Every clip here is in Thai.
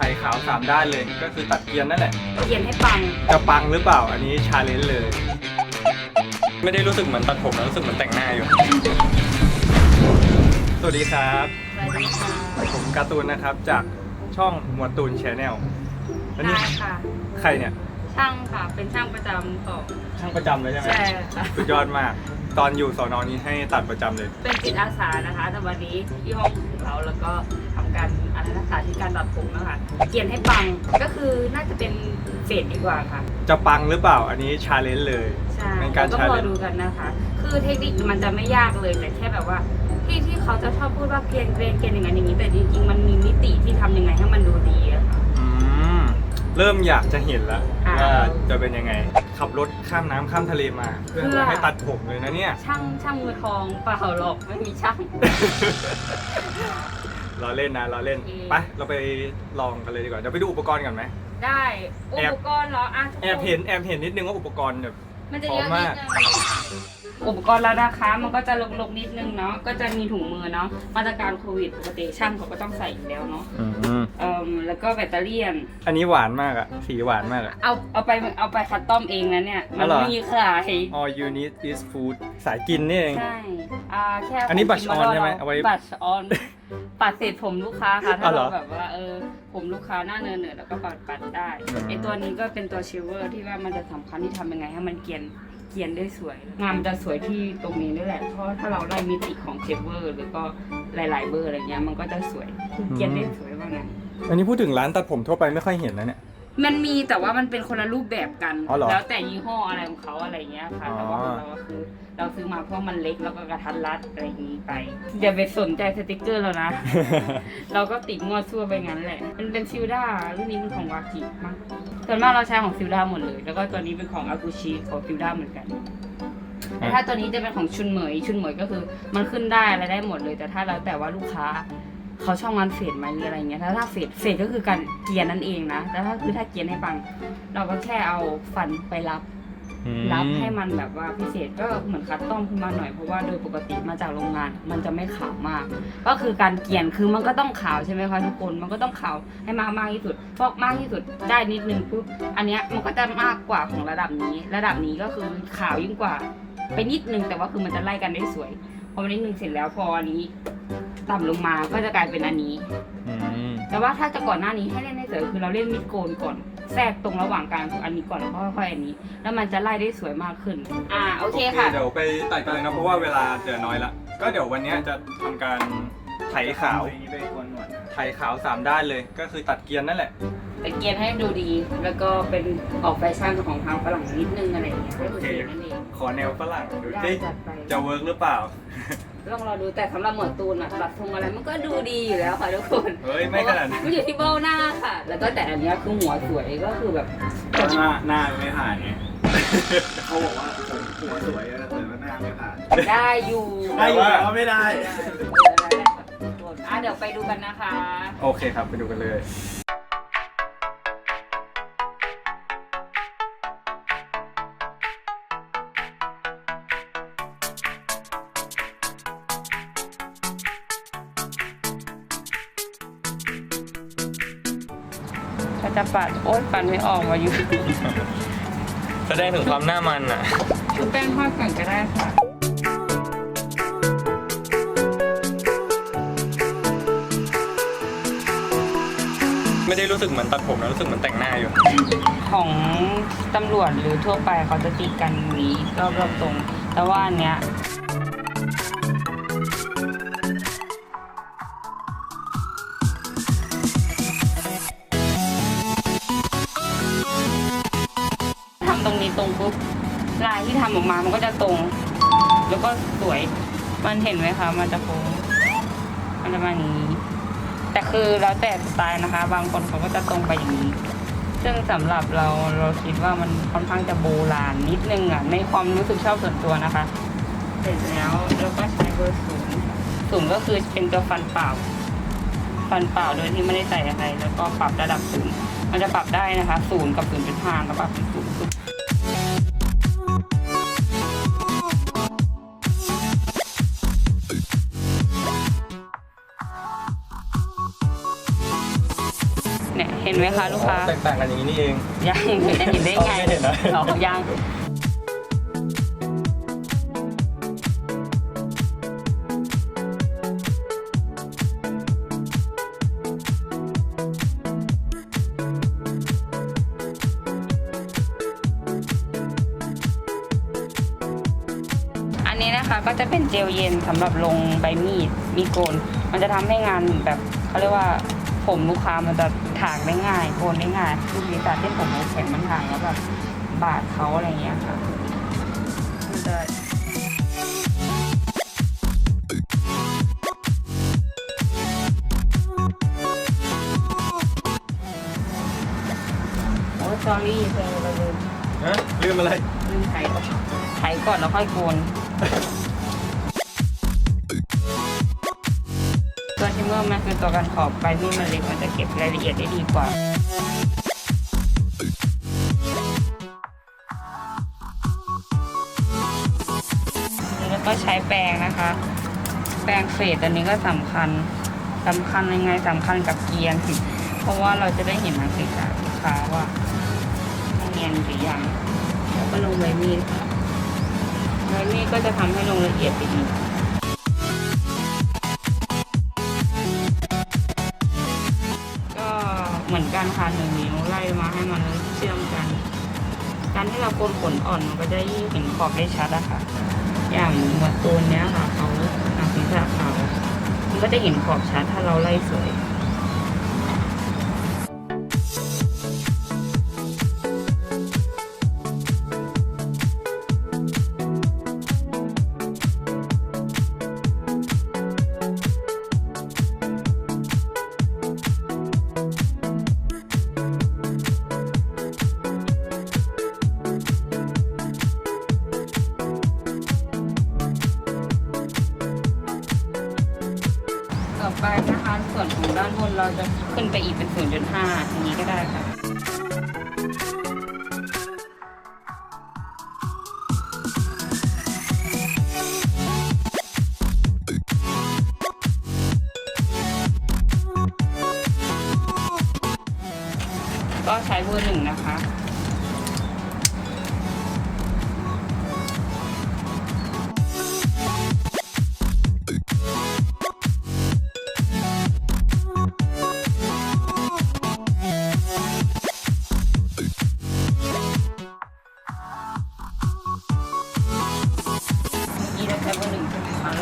ไถขาวสามด้านเลย ก็คือตัดเกรียนนั่นแหละ เขียนให้ปัง จะปังหรือเปล่าอันนี้ชาเลนจ์เลย ไม่ได้รู้สึกเหมือนตัดผมนะรู้สึกเหมือนแต่งหน้าอยู่ สวัสดีครับ สวัสดีค่ะผมการ์ตูนนะครับจากช่องหมวดตูนแชนแนลแล้วนี่ได้ค่ะ ใครเนี่ย ช่างค่ะ เป็นช่างประจำของช่างประจำเลยใช่ไหมใช่ค่ะ สุดยอดมาก ตอนอยู่สอนอนี้ให้ตัดประจำเลย เป็นจิตอาสานะคะแต่วันนี้ที่ห้องของเราแล้วก็ทำการอะไรนะสาธิตการตัดผมนะคะเขียนให้ปังก็คือน่าจะเป็นเฟดดีกว่าค่ะ จะปังหรือเปล่าอันนี้ชาเลนจ์เลย ใช่เป็นการแล้วก็รอ challenge ดูกันนะคะ คือเทคนิคมันจะไม่ยากเลยแต่แค่แบบว่า ที่ที่เขาจะชอบพูดว่าเกรียนเกรียนเกรียนอย่างนั้นอย่างนี้ แต่จริงๆมันมีมิติที่ทำยังไงให้มันดูดีอะค่ะอืมเริ่มอยากจะเห็นแล้วอ่า ว่าจะเป็นยังไง ขับรถข้ามน้ำข้ามทะเลมา เพื่อเพื่อ ให้ตัดผมเลยนะเนี่ย ช่างช่างมือทองเปล่าหรอกไม่มีช่างเราเล่นนะเราเล่นโอเคไป เราไปลองกันเลยดีกว่า เดี๋ยวไปดูอุปกรณ์ก่อนไหม ได้อุแอบ ปกรณ์เหรออะทุกคแอบเห็นแอบเห็นนิดนึงว่าอุปกรณ์แบบ มันจะเยอะพร้อมนิมาดกนึง อุปกรณ์แล้วนะคะมันก็จะลกๆนิดนึงเนาะ ก็จะมีถุงมือเนาะ มาตรการโควิดปกติช่างเขาก็ต้องใส่อยู่แล้วเนาะอืมเอ่มแล้วก็แบตเตอรี่ยนอันนี้หวานมากอะสีหวานมากอะ เอาเอาไปเอาไปคัสตอมเองนะเนี่ย มัอ๋อนเหรอมีขาย all you need is food สายกินนี่เอง ใช่อ่าแค่อันนี้ผม brush กิ on มาใช่ไหมรเอาไว้ บัตรออน ปัดเศษผมลูกค้าค่ะ ถ้าอ๋อเหรอเราแบบว่าเออผมลูกค้าหน้าเนินเนินแล้วก็ปัดปัดได้อืมไอตัวนี้ก็เป็นตัวชิลเวอร์ที่ว่ามันจะสำคัญที่ทำยังไงให้มันเกรียนเกรียนได้สวย งานมันจะสวยที่ตรงนี้นี่แหละ เพราะถ้าเราได้มิติของเชฟเวอร์หรือก็หลาย ๆ เบอร์อะไรเงี้ยมันก็จะสวยคือเกรียนได้สวยว่างั้นอันนี้พูดถึงร้านตัดผมทั่วไปไม่ค่อยเห็นนะเนี่ย มันมีแต่ว่ามันเป็นคนละรูปแบบกัน อ๋อเหรอแล้วแต่ยี่ห้ออะไรของเขาอะไรเงี้ยค่ะอ๋อแต่ว่าของเราก็คือ เราซื้อมาเพราะมันเล็กแล้วก็กระทัดรัดอะไรอย่างนี้ไป อย่าไปสนใจสติกเกอร์แล้วนะ เราก็ติดงวดซั่วไปงั้นแหละ มันเป็นซิลดารุ่นนี้เป็นของวากิมั้งส่วนมากเราใช้ของซิลดาหมดเลย แล้วก็ตัวนี้เป็นของอากุชิของซิลดาเหมือนกัน แต่ถ้าตัวนี้จะเป็นของชุนเหมย ชุนเหมยก็คือ มันขึ้นได้อะไรได้หมดเลย แต่ถ้าแล้วแต่ว่าลูกค้า เขาชอบงานเฟดไหมหรืออะไรเงี้ยถ้าถ้าเฟดเฟดก็คือการเกียร์นั่นเองนะแต่ถ้าคือถ้าเกียร์ให้ฟัง เราก็แค่เอาฟันไปรับอืมรับให้มันแบบว่าพิเศษก็เหมือนคัสตอมขึ้นมาหน่อยเพราะว่าโดยปกติมาจากโรงงาน มันจะไม่ขาวมาก ก็คือการเกรียนคือมันก็ต้องขาวใช่ไหมคะทุกคนมันก็ต้องขาวให้มากมากที่สุดเพราะมากที่สุดได้นิดนึงปุ๊บอันเนี้ยมันก็จะมากกว่าของระดับนี้ ระดับนี้ก็คือขาวยิ่งกว่าไปนิดนึงแต่ว่าคือมันจะไล่กันได้สวยพอมันนิดนึงเสร็จแล้วพออันนี้ ต่ำลงมาก็จะกลายเป็นอันนี้ อืมแต่ว่าถ้าจะก่อนหน้านี้ให้เล่นให้สวยคือเราเล่นมิดโกนก่อน แทรกตรงระหว่างกลางของอันนี้ก่อนแล้วก็ค่อยๆอันนี้ แล้วมันจะไล่ได้สวยมากขึ้น อ่าโอเคค่ะ เดี๋ยวไปตัดกันเลยนะเพราะว่าเวลาเหลือน้อยละ ก็เดี๋ยววันเนี้ยจะทำการไถขาว ไถขาวสามด้านเลย ก็คือตัดเกรียนนั่นแหละ แต่เกียนให้ดูดี แล้วก็เป็นออกแฟชั่นของทางฝรั่งนิดนึงอะไรอย่างเงี้ยให้ดูดีนั่นเองขอแนวฝรั่งดูได้สิจัดไปจะเวิร์กหรือเปล่า ลองรอดูแต่สำหรับหมวดตูนอะตัดทรงอะไรมันก็ดูดีอยู่แล้วค่ะทุกคนเฮ้ยไม่ขนาดนั้นมันอยู่ที่เบ้าหน้าค่ะ แล้วก็แต่อันเนี้ยคือหัวสวยก็คือแบบ หน้าหน้าไม่ผ่านไงเขาบอกว่าผมหัวสวยนะแต่ว่าหน้าไม่ผ่านได้อยู่ได้อยู่แต่ว่าไม่ได้อะเดี๋ยวไปดูกันนะคะ โอเคครับไปดูกันเลย จะปัดโอ๊ยปัดไม่ออกมาอยู่ แสดงถึงความหน้ามันอะ ชุบแป้งทอดก่อนก็ได้ค่ะ ไม่ได้รู้สึกเหมือนตัดผมนะรู้สึกเหมือนแต่งหน้าอยู่ ของตำรวจหรือทั่วไปเขาจะติดกันอย่างนี้รอบๆตรง แต่ว่าอันเนี้ย ตรงนี้ตรงปุ๊บลายที่ทำออกมามันก็จะตรง แล้วก็สวยมันเห็นไหมคะ มันจะโค้งมันจะมานี้ แต่คือแล้วแต่สไตล์นะคะ บางคนเขาก็จะตรงไปอย่างนี้ ซึ่งสำหรับเราเราคิดว่ามันค่อนข้างจะโบราณนิดนึงอะในความรู้สึกชอบส่วนตัวนะคะ เสร็จแล้วเราก็ใช้เบอร์ศูนย์ศูนย์ก็คือเป็นตัวฟันเปล่า ฟันเปล่าโดยที่ไม่ได้ใส่อะไรแล้วก็ปรับระดับศูนย์ มันจะปรับได้นะคะศูนย์กับศูนย์จุดห้าก็ปรับเป็นศูนย์เนี่ยเห็นไหมคะลูกค้า แตกต่างกันอย่างนี้นี่เอง ยังจะเห็นได้ไงไม่เห็นนะหรอยัง เป็นเจลเย็นสำหรับลงใบมีดมีดโกน มันจะทำให้งานแบบเขาเรียกว่าผมลูกค้ามันจะถากได้ง่ายโกนได้ง่ายลูกนี้แต่ที่ผมแข็งมันถากแล้วแบบบาดเขาอะไรอย่างเงี้ยค่ะมันจะ โอ้ย sorry เธอเราลืมฮะลืมอะไรลืมไถไถก่อนแล้วค่อยโกน ตัวที่เมื่อมันคือตัวกันขอบใบมีดมันเล็กมันจะเก็บรายละเอียดได้ดีกว่าแล้วก็ใช้แปรงนะคะ แปรงเฟดอันนี้ก็สำคัญสำคัญยังไงสำคัญกับเกียร์เพราะว่าเราจะได้เห็นหนังศีรษะลูกค้าว่าเนียนหรือยังแล้วก็ลงใบมีดค่ะใบมีดก็จะทำให้ลงละเอียดไปอีก กันค่ะหนึ่งนิ้วไล่มาให้มันเชื่อมกัน การที่เราโกนขนอ่อนมันก็จะยิ่งเห็นขอบได้ชัดอะค่ะ อย่างหมวดตูนเนี้ยค่ะเขาหนังศีรษะเขามันก็จะเห็นขอบชัดถ้าเราไล่สวย จะขึ้นไปอีกเป็น 0.5อย่างนี้ก็ได้ค่ะก็ใช้เบอร์หนึ่งนะคะ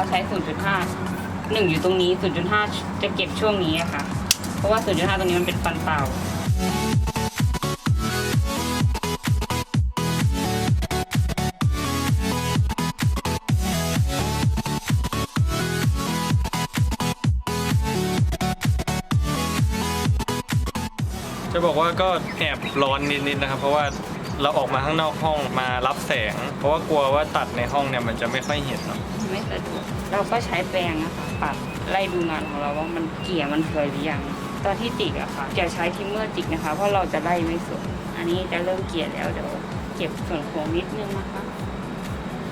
เราใช้ 0.5หนึ่งอยู่ตรงนี้ 0.5 จะเก็บช่วงนี้อะค่ะ เพราะว่า 0.5 ตรงนี้มันเป็นฟันเปล่าจะบอกว่าก็แอบร้อนนิดๆนะครับ เพราะว่าเราออกมาข้างนอกห้องมารับแสง เพราะว่ากลัวว่าตัดในห้องเนี่ยมันจะไม่ค่อยเห็นเนาะ ไม่สะดวกเราก็ใช้แปรงนะคะปัดไล่ดูงานของเราว่ามันเกลี่ยมันเคยหรือยังตอนที่จิกอะค่ะจะใช้ทิมเมอร์จิกนะคะ เพราะเราจะไล่ไม่สวยอันนี้จะเริ่มเกลี่ยแล้วเดี๋ยวเก็บส่วนโค้งนิดนึงนะคะ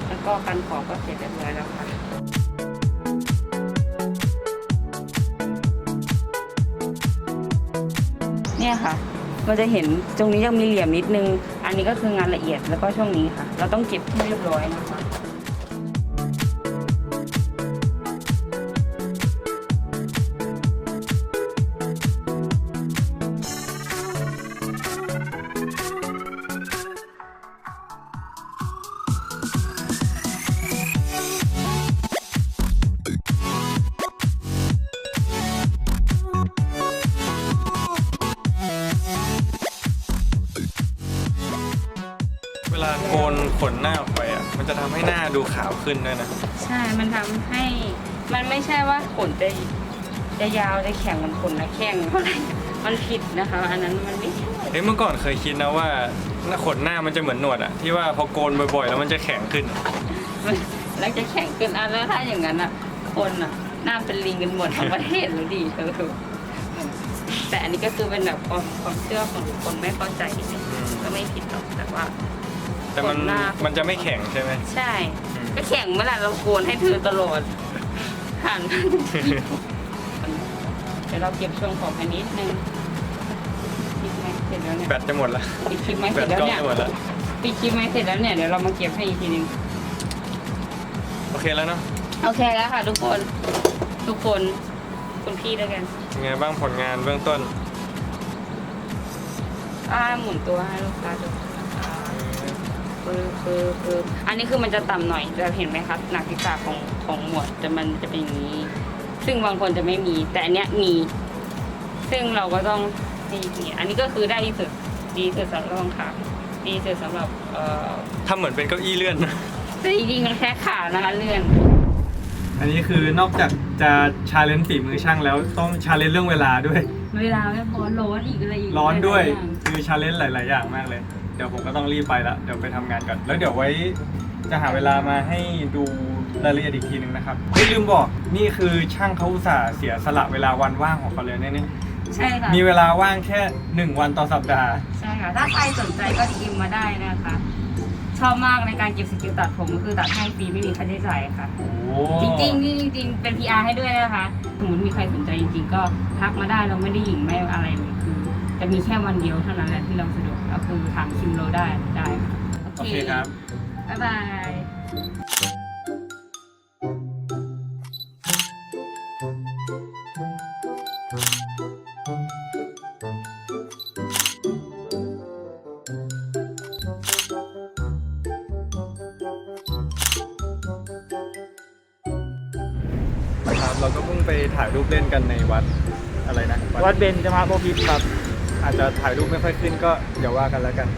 แล้วก็กันขอบก็เสร็จเรียบร้อยแล้วค่ะเนี่ยค่ะมันจะเห็นตรงนี้ยังมีเหลี่ยมนิดนึง อันนี้ก็คืองานละเอียดแล้วก็ช่วงนี้ค่ะ เราต้องเก็บให้เรียบร้อยนะคะ ออกไปอะ มันจะทำให้หน้าดูขาวขึ้นด้วยนะ ใช่ มันทำให้ มันไม่ใช่ว่าขนจะจะยาวจะแข็งเหมันขนนะแข้งเท่าไหร่มันผิดนะคะ อันนั้นมันไม่ใช่เฮ้ยเมื่อก่อนเคยคิดนะว่าหน้าขนหน้ามันจะเหมือนหนวดอะ ที่ว่าพอโกนบ่อยๆ แล้วมันจะแข็งขึ้นมันแล้วจะแข็งเกินอันแล้วถ้าอย่างนั้นอะ คนอะหน้าเป็นลิงกันหมดทั้งประเทศเลยดีเธอแต่อันนี้ก็คือเป็นแบบความความเชื่อของคนไม่เข้าใจนิดนึงอืมก็ไม่ผิดหรอกแต่ว่า แต่มันขนหน้า มันจะไม่แข็งใช่ไหม ใช่ อืม ก็แข็งเมื่อไหร่เราโกนให้เธอตลอดหัน เดี๋ยวเราเก็บช่วงขอบไปนิดนึงร็จแล้วเนี่ยแบตจะหมดละปิดคลิปไหมแบเสร็ตจแล้วกล้องเนี่ยจะหมดละปิดคลิปไหมเสร็จแล้วเนี่ยเดี๋ยวเรามาเก็บให้อีกทีนึง โอเคแล้วเนาะโอเคแล้วค่ะทุกคน ทุกคนคุณพี่ด้วยกัน ยังไงบ้างผลงานเบื้องต้น อ่าหมุนตัวให้ลูกค้าดูนะคะ คือคือคืออันนี้คือมันจะต่ำหน่อยจะเห็นไหมครับหนักศีรษะของของหมวดจะมันจะเป็นอย่างนี้ ซึ่งบางคนจะไม่มี แต่อันเนี้ยมี ซึ่งเราก็ต้องนี่นี่อันนี้ก็คือได้ที่สุดดีที่สุดสำหรับรองเท้าดีที่สุดสำหรับเอ่อทำเหมือนเป็นเก้าอี้เลื่อนนะแต่จริงๆมันแค่ขานะคะเลื่อนอันนี้คือนอกจากจะชาเลนจ์ฝีมือช่างแล้วต้องชาเลนจ์เรื่องเวลาด้วย เวลาไม่พอร้อนอีกอะไรอีกร้อนด้วยหลาๆอางคือชาเลนจ์หลาย ๆ อย่างมากเลย เดี๋ยวผมก็ต้องรีบไปละเดี๋ยวไปทำงานก่อน แล้วเดี๋ยวไว้จะหาเวลามาให้ดูรายละเอียดอีกทีหนึ่งนะครับเฮ้ยลืมบอกนี่คือช่างเขาอุตส่าห์เสียสละเวลาวันว่างของเขาเลยเนี่ย ใช่ค่ะมีเวลาว่างแค่หนึ่งวันต่อสัปดาห์ ใช่ค่ะถ้าใครสนใจก็ดีมมาได้นะคะ ชอบมากในการเก็บสกิลตัดผมก็คือตัดให้ฟรีไม่มีค่าใช้จ่ายค่ะ โอ้จริงๆนี่จริงๆเป็น PR ให้ด้วยนะคะสมมติมีใครสนใจจริงๆก็ทักมาได้เราไม่ได้หยิงไม่อะไรเลยคือจะมีแค่วันเดียวเท่านั้นแหละที่เราสะดวก ก็คือถามคิวเราได้ได้ค่ะโอเคครับ บ๊ายบายครับ เราก็เพิ่งไปถ่ายรูปเล่นกันในวัดอะไรนะ วัดเบนจมาโบพิษครับ อาจจะถ่ายรูปไม่ค่อยขึ้นก็เดี๋ยวว่ากันแล้วกัน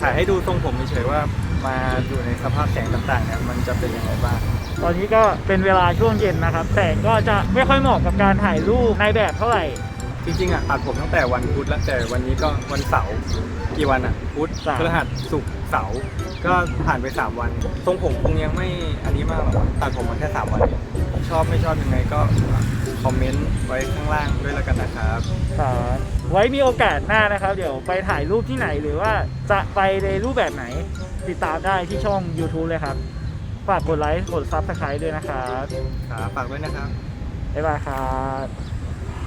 ถ่ายให้ดูทรงผมเฉยๆว่ามาอยู่ในสภาพแสงต่างๆเนี่ยมันจะเป็นยังไงบ้าง ตอนนี้ก็เป็นเวลาช่วงเย็นนะครับ แสงก็จะไม่ค่อยเหมาะกับการถ่ายรูปในแบบเท่าไหร่ จริงๆอะตัดผมตั้งแต่วันพุธแล้วแต่วันนี้ก็วันเสาร์กี่วันอะพุธสาม พฤหัสศุกร์เสาร์ก็ผ่านไป 3 วันทรงผมคงยังไม่อันนี้มากหรอกตัดผมมาแค่ 3 วันเองชอบไม่ชอบยังไงก็ คอมเมนต์ไว้ข้างล่างด้วยแล้วกันนะครับ ครับไว้มีโอกาสหน้านะครับ เดี๋ยวไปถ่ายรูปที่ไหนหรือว่าจะไปในรูปแบบไหน ติดตามได้ที่ช่อง YouTube เลยครับ ฝากกดไลค์กดซับสไครต์ด้วยนะครับ ครับฝากด้วยนะครับ บ๊ายบายครับ